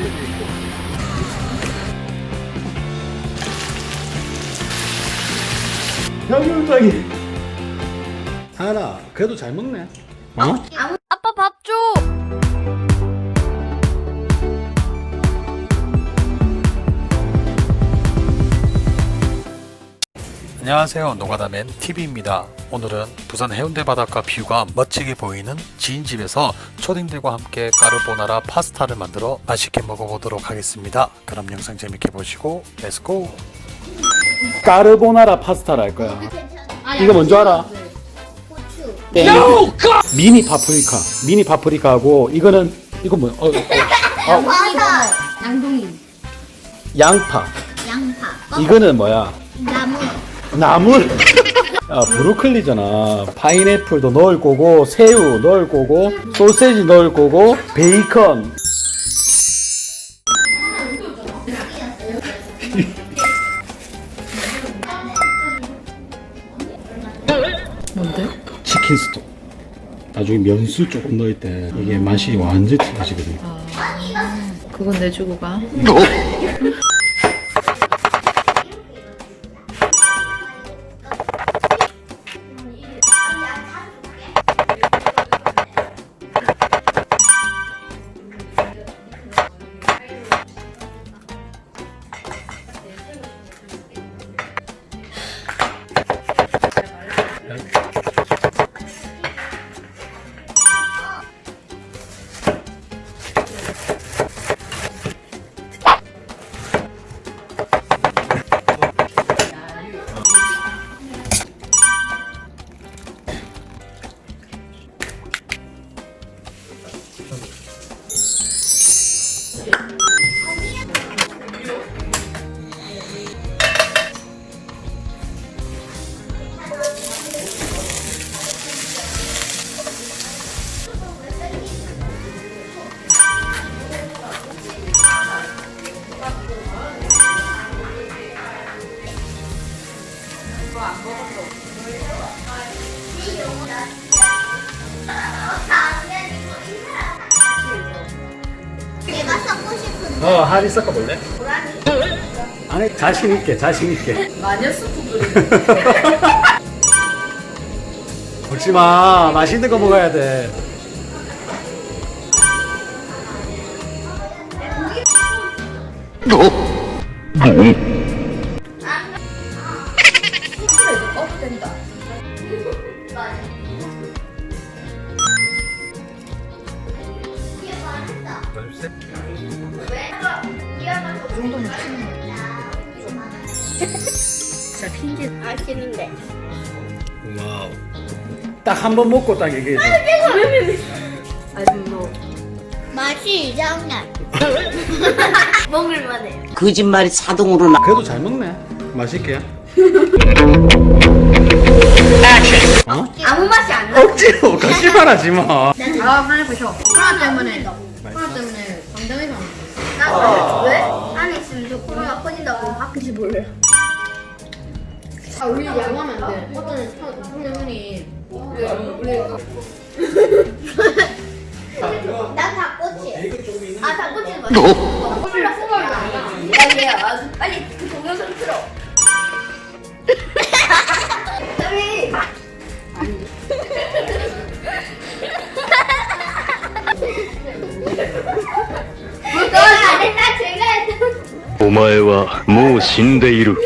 실도 있고. 현물떡이. 그래도 잘 먹네. 어? 아무 안녕하세요. 노가다맨 TV입니다. 오늘은 부산 해운대 바닷가 뷰가 멋지게 보이는 지인집에서 초딩들과 함께 까르보나라 파스타를 만들어 맛있게 먹어보도록 하겠습니다. 그럼 영상 재밌게 보시고 렛츠고! 까르보나라 파스타를 할 거야. 이거 뭔지 알아? 고추. 땡. 미니 파프리카. 미니 파프리카하고 이거는 이거 뭐? 어, 어, 어, 버섯. 양동이. 양파. 양파. 이거는 뭐야? 나물. 아, 브로콜리잖아. 파인애플도 넣을 거고, 새우 넣을 거고, 소세지 넣을 거고, 베이컨. 뭔데? 치킨 스톡. 나중에 면수 조금 넣을 때 이게 맛이 완전 틀려지거든. 그건 내주고 가. 내가 섞고 싶은 어, 하리 섞어 볼래? 아니, 자신 있게, 자신 있게. 마녀 스프 끓이. 먹지 마. 맛있는 거 먹어야 돼. 맛있는데. 와우. 딱 한 번 먹고 딱 얘기해줘. 맛이 이상해. 먹을만해요. 거짓말이 자동으로 나. 그래도 잘 먹네. 맛있게. 어? 아무 맛이 안 나. 억지로 거짓말하지 마. 아 빨리 보셔 코로나 때문에 안나 왜? 안에 있으면 저 코로나 퍼진다고 밖에서 몰래. 아 우리 양호하면 안 돼 어떤 청년분이 우리 난 닭꼬치. 아 닭꼬치는 맛있어. 콜라 생각이 안 나. 빨리 아주 빨리 그 동영상 틀어. 빨리. お前はもう死んでいる.